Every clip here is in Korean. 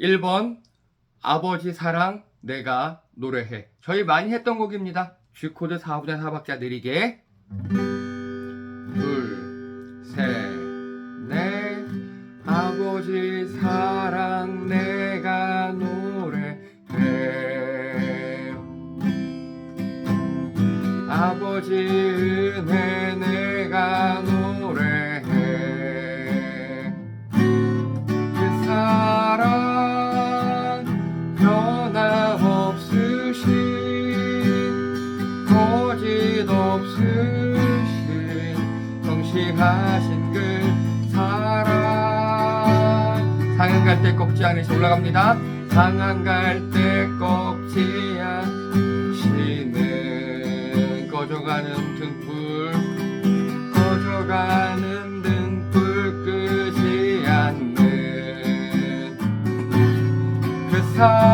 1번 아버지 사랑 내가 노래해. 저희 많이 했던 곡입니다. G코드 4분의 4박자 느리게. 둘, 셋, 넷. 아버지 사랑 내가 노래해. 아버지 은혜 내가 노래 성실하신 그 사랑. 상한 갈때 꺾지 않으시 올라갑니다. 상한 갈때 꺾지 않으시는 꺼져가는 등불 꺼져가는 등불 끄지 않는 그 사랑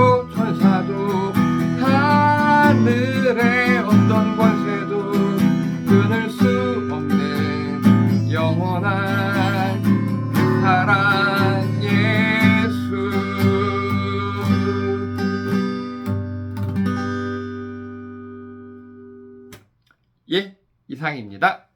하늘의 어떤 권세도 끊을 수 없는 영원한 그 사랑 예수 예 이상입니다.